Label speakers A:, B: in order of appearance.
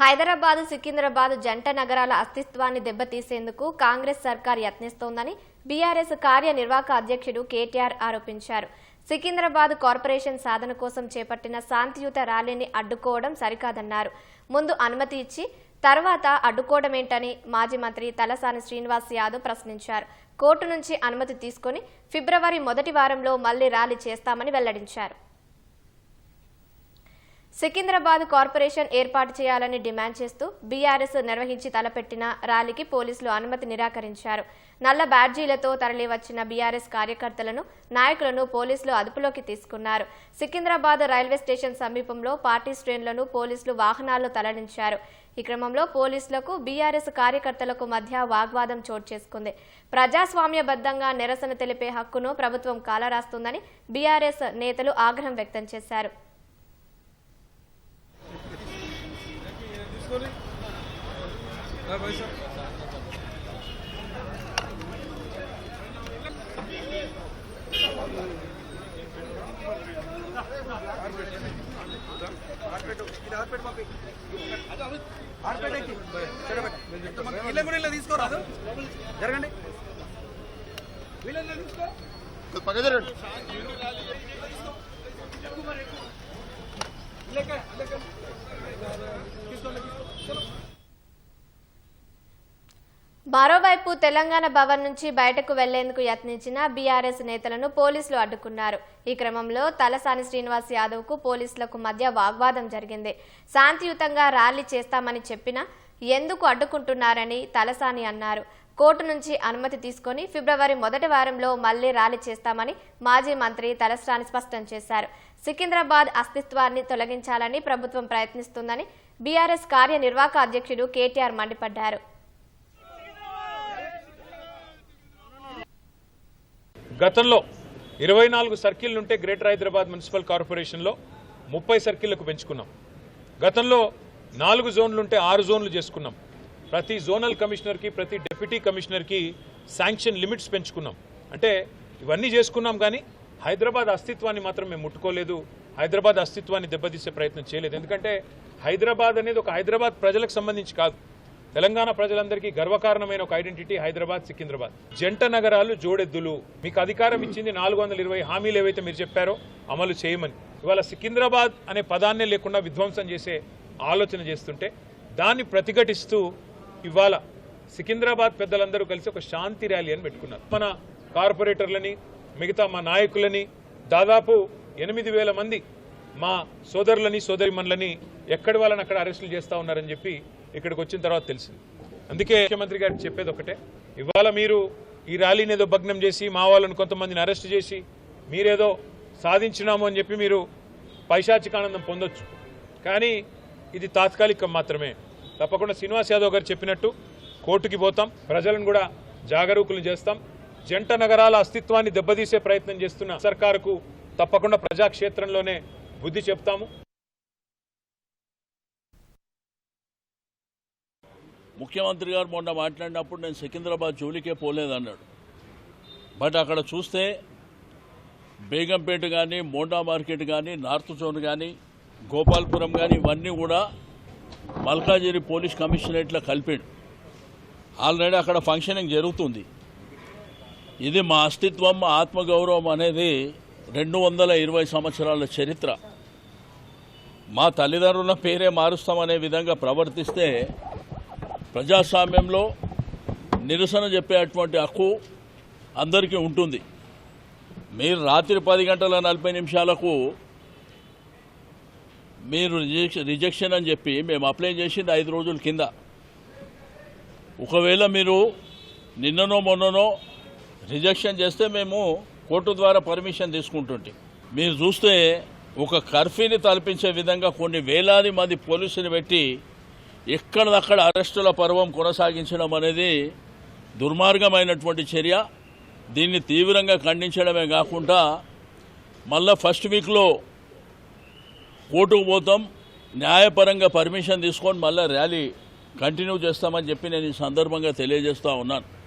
A: హైదరాబాద్ సికింద్రాబాద్ జంట నగరాల అస్తిత్వాన్ని దెబ్బతీసేందుకు కాంగ్రెస్ సర్కార్ యత్నిస్తోందని బీఆర్ఎస్ కార్యనిర్వాహక అధ్యక్షుడు కేటీఆర్ ఆరోపించారు. సికింద్రాబాద్ కార్పొరేషన్ సాధన కోసం చేపట్టిన శాంతియుత ర్యాలీని అడ్డుకోవడం సరికాదన్నారు. ముందు అనుమతి ఇచ్చి తర్వాత అడ్డుకోవడమేంటని మాజీ మంత్రి తలసాని శ్రీనివాస్ యాదవ్ ప్రశ్నించారు. కోర్టు నుంచి అనుమతి తీసుకొని ఫిబ్రవరి మొదటి వారంలో మళ్ళీ ర్యాలీ చేస్తామని వెల్లడించారు. సికింద్రాబాద్ కార్పొరేషన్ ఏర్పాటు చేయాలని డిమాండ్ చేస్తూ బీఆర్ఎస్ నిర్వహించి తలపెట్టిన ర్యాలీకి పోలీసులు అనుమతి నిరాకరించారు. నల్ల బ్యాడ్జీలతో తరలివచ్చిన బీఆర్ఎస్ కార్యకర్తలను నాయకులను పోలీసులు అదుపులోకి తీసుకున్నారు. సికింద్రాబాద్ రైల్వే స్టేషన్ సమీపంలో పార్టీ శ్రేణులను పోలీసులు వాహనాల్లో తరలించారు. ఈ క్రమంలో పోలీసులకు బీఆర్ఎస్ కార్యకర్తలకు మధ్య వాగ్వాదం చోటు చేసుకుంది. ప్రజాస్వామ్యబద్ధంగా నిరసన తెలిపే హక్కును ప్రభుత్వం కాలరాస్తుందని బీఆర్ఎస్ నేతలు ఆగ్రహం వ్యక్తం చేశారు.
B: తీసుకోరాదు జరగండి వీళ్ళని తీసుకో
C: పక్క జరగండి
B: లెక్క తీసుకోండి
A: మరోవైపు తెలంగాణ భవన్ నుంచి బయటకు వెళ్ళేందుకు యత్నించిన బీఆర్ఎస్ నేతలను పోలీసులు అడ్డుకున్నారు. ఈ క్రమంలో తలసాని శ్రీనివాస్ యాదవ్కు పోలీసులకు మధ్య వాగ్వాదం జరిగింది. శాంతియుతంగా ర్యాలీ చేస్తామని చెప్పినా ఎందుకు అడ్డుకుంటున్నారని తలసాని అన్నారు. కోర్టు నుంచి అనుమతి తీసుకొని ఫిబ్రవరి మొదటి వారంలో మళ్ళీ ర్యాలీ చేస్తామని మాజీ మంత్రి తలసాని స్పష్టం చేశారు. సికింద్రాబాద్ అస్తిత్వాన్ని తొలగించాలని ప్రభుత్వం ప్రయత్నిస్తుందని బీఆర్ఎస్ కార్యనిర్వాహక అధ్యక్షుడు కేటీఆర్ మండిపడ్డారు.
D: గతంలో ఇరవై నాలుగు సర్కిల్ ఉంటే గ్రేటర్ హైదరాబాద్ మున్సిపల్ కార్పొరేషన్లో ముప్పై సర్కిళ్ళకు పెంచుకున్నాం. గతంలో నాలుగు జోన్లు ఉంటే ఆరు జోన్లు చేసుకున్నాం. ప్రతి జోనల్ కమిషనర్కి ప్రతి డిప్యూటీ కమిషనర్కి శాంక్షన్ లిమిట్స్ పెంచుకున్నాం. అంటే ఇవన్నీ చేసుకున్నాం కానీ హైదరాబాద్ అస్తిత్వాన్ని మాత్రం మేము ముట్టుకోలేదు. హైదరాబాద్ అస్తిత్వాన్ని దెబ్బతీసే ప్రయత్నం చేయలేదు. ఎందుకంటే హైదరాబాద్ అనేది ఒక హైదరాబాద్ ప్రజలకు సంబంధించి కాదు. తెలంగాణ ప్రజలందరికీ గర్వకారణమైన ఒక ఐడెంటిటీ హైదరాబాద్ సికింద్రాబాద్. జంట నగరాలు జోడెద్దులు. మీకు అధికారం ఇచ్చింది నాలుగు వందల ఇరవై హామీలు ఏవైతే మీరు చెప్పారో అమలు చేయమని. ఇవాళ సికింద్రాబాద్ అనే పదాన్నే లేకుండా విధ్వంసం చేసే ఆలోచన చేస్తుంటే దాన్ని ప్రతిఘటిస్తూ ఇవాళ సికింద్రాబాద్ పెద్దలందరూ కలిసి ఒక శాంతి ర్యాలీ అని పెట్టుకున్నారు. మన కార్పొరేటర్లని మిగతా మా నాయకులని దాదాపు ఎనిమిది వేల మంది మా సోదరులని సోదరిమన్లని ఎక్కడి వాళ్ళని అక్కడ అరెస్టులు చేస్తా ఉన్నారని చెప్పి ఇక్కడికి వచ్చిన తర్వాత తెలిసింది. అందుకే ముఖ్యమంత్రి గారు చెప్పేది ఒకటే ఇవాళ మీరు ఈ ర్యాలీని ఏదో భగ్నం చేసి మా వాళ్ళని కొంతమందిని అరెస్ట్ చేసి మీరేదో సాధించినాము అని చెప్పి మీరు పైశాచికానందం పొందొచ్చు. కానీ ఇది తాత్కాలికం మాత్రమే. తప్పకుండా శ్రీనివాస్ యాదవ్ గారు చెప్పినట్టు కోర్టుకి పోతాం ప్రజలను కూడా జాగరూకులు చేస్తాం జంట నగరాల అస్తిత్వాన్ని దెబ్బతీసే ప్రయత్నం చేస్తున్న సర్కారుకు తప్పకుండా ప్రజాక్షేత్రంలోనే బుద్ధి చెప్తాము.
E: ముఖ్యమంత్రి గారు మొన్న మాట్లాడినప్పుడు నేను సికింద్రాబాద్ జోలికే పోలేదన్నాడు. బట్ అక్కడ చూస్తే బేగంపేట కానీ మోండా మార్కెట్ కానీ నార్త్ జోన్ కానీ గోపాల్పురం కానీ ఇవన్నీ కూడా మల్కాజిరి పోలీస్ కమిషనరేట్లో కలిపాడు. ఆల్రెడీ అక్కడ ఫంక్షనింగ్ జరుగుతుంది. ఇది మా అస్తిత్వం మా ఆత్మగౌరవం అనేది రెండు వందల ఇరవై సంవత్సరాల చరిత్ర. మా తల్లిదండ్రుల పేరే మారుస్తామనే విధంగా ప్రవర్తిస్తే ప్రజాస్వామ్యంలో నిరసన చెప్పేటువంటి హక్కు అందరికీ ఉంటుంది. మీరు రాత్రి పది గంటల నలభై నిమిషాలకు మీరు రిజెక్షన్ రిజెక్షన్ అని చెప్పి మేము అప్లై చేసింది ఐదు రోజుల కింద. ఒకవేళ మీరు నిన్ననో మొన్ననో రిజెక్షన్ చేస్తే మేము కోర్టు ద్వారా పర్మిషన్ తీసుకుంటుంటే. మీరు చూస్తే ఒక కర్ఫ్యూని తలపించే విధంగా కొన్ని వేలాది మంది పోలీసుని పెట్టి ఎక్కడదక్కడ అరెస్టుల పర్వం కొనసాగించడం అనేది దుర్మార్గమైనటువంటి చర్య. దీన్ని తీవ్రంగా ఖండించడమే కాకుండా మళ్ళా ఫస్ట్ వీక్లో కోర్టుకు పోతాం న్యాయపరంగా పర్మిషన్ తీసుకొని మళ్ళీ ర్యాలీ కంటిన్యూ చేస్తామని చెప్పి నేను ఈ సందర్భంగా తెలియజేస్తూ ఉన్నాను.